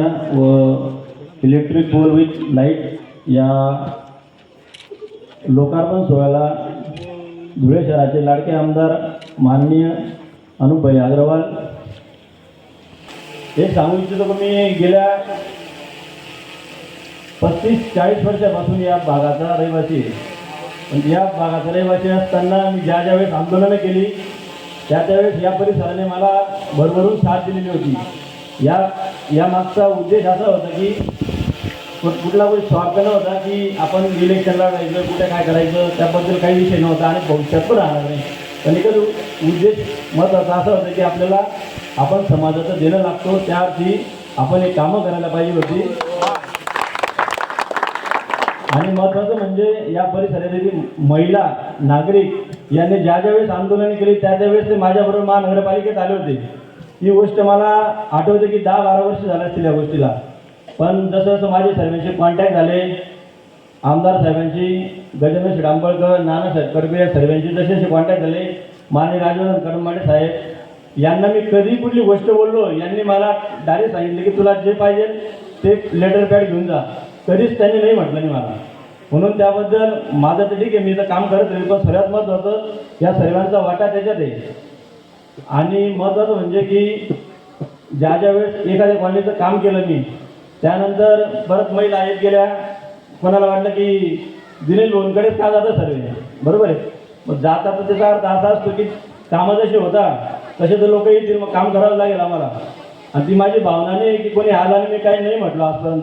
व electric pole with light या लोकार्पण सोहळ्याला धुळे शहराचे लाडके आमदार माननीय अनुपभाई अग्रवाल. हे सांगू इच्छितो की मी गेल्या पस्तीस चाळीस वर्षापासून या भागाचा रहिवासी आहे. पण या भागाचा रहिवासी असताना मी ज्या ज्या वेळेस आंदोलनं केली त्या त्यावेळेस या परिसराने मला भरभरून साथ दिलेली होती. या या मागचा उद्देश असा होता की कुठला काही स्वार्थ नव्हता की आपण इलेक्शनला जायचं कुठे काय करायचं त्याबद्दल काही विषय नव्हता आणि भविष्यात पण राहणार नाही. पण एकच उद्देश महत्त्वाचा असा होता की आपल्याला आपण समाजाचं देणं लागतो त्याअर्थी आपण एक कामं करायला पाहिजे होती. आणि महत्त्वाचं म्हणजे या परिसरातील महिला नागरिक यांनी ज्या ज्यावेळेस आंदोलन केली त्या त्यावेळेस ते माझ्याबरोबर महानगरपालिकेत आले होते. ही गोष्ट मला आठवते की दहा बारा वर्ष झाले असतील या गोष्टीला. पण जसं जसं माझे साहेबांशी कॉन्टॅक्ट झाले आमदार साहेबांची गजेंद्र शेठ नानासाहेब कडबे या सर्वांची जसे जसे कॉन्टॅक्ट झाले माने राजवर्धन कडमाडे साहेब यांना मी कधी कुठली गोष्ट बोललो यांनी मला डायरेक्ट सांगितले की तुला जे पाहिजे ते लेटर पॅड घेऊन जा. कधीच त्यांनी नाही म्हटलं नाही मला. म्हणून त्याबद्दल माझं तर ठीक आहे मी तर काम करत राहील पण सर्वात महत्त्वाचं या सर्वांचा वाटा त्याच्यात आहे. आणि महत्त्वाचं म्हणजे की ज्या ज्या वेळेस एखाद्या कॉलनीचं काम केलं मी त्यानंतर परत महिला येत गेल्या कोणाला वाटलं की दिलेल लोनकडेच का जातं सर्वे? बरोबर आहे? मग जाता तर त्याचा अर्थ असा असतो की कामं जसे होता तसे तर लोक येतील मग काम करावं लागेल आम्हाला. आणि ती माझी भावना नाही की कोणी आला आणि मी काही नाही म्हटलं आजपर्यंत.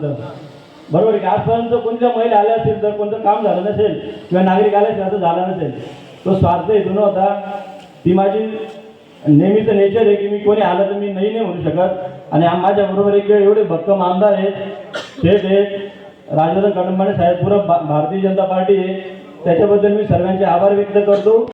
बरोबर आहे की आजपर्यंत कोणत्या महिला आल्या असतील तर कोणतं काम झालं नसेल किंवा नागरिक आले असेल असं झालं नसेल तो स्वार्थ हेतू. नव्हता ती माझी नेहमीचं नेचर आहे की मी कोणी आलं तर मी नाही नाही म्हणू शकत. आणि माझ्याबरोबर एक एवढे भक्कम आमदार आहेत शेठ आहेत राजवर्धन कडंबाणे साहेब पुरा भारतीय जनता पार्टी आहे. त्याच्याबद्दल मी सर्वांचे आभार व्यक्त करतो.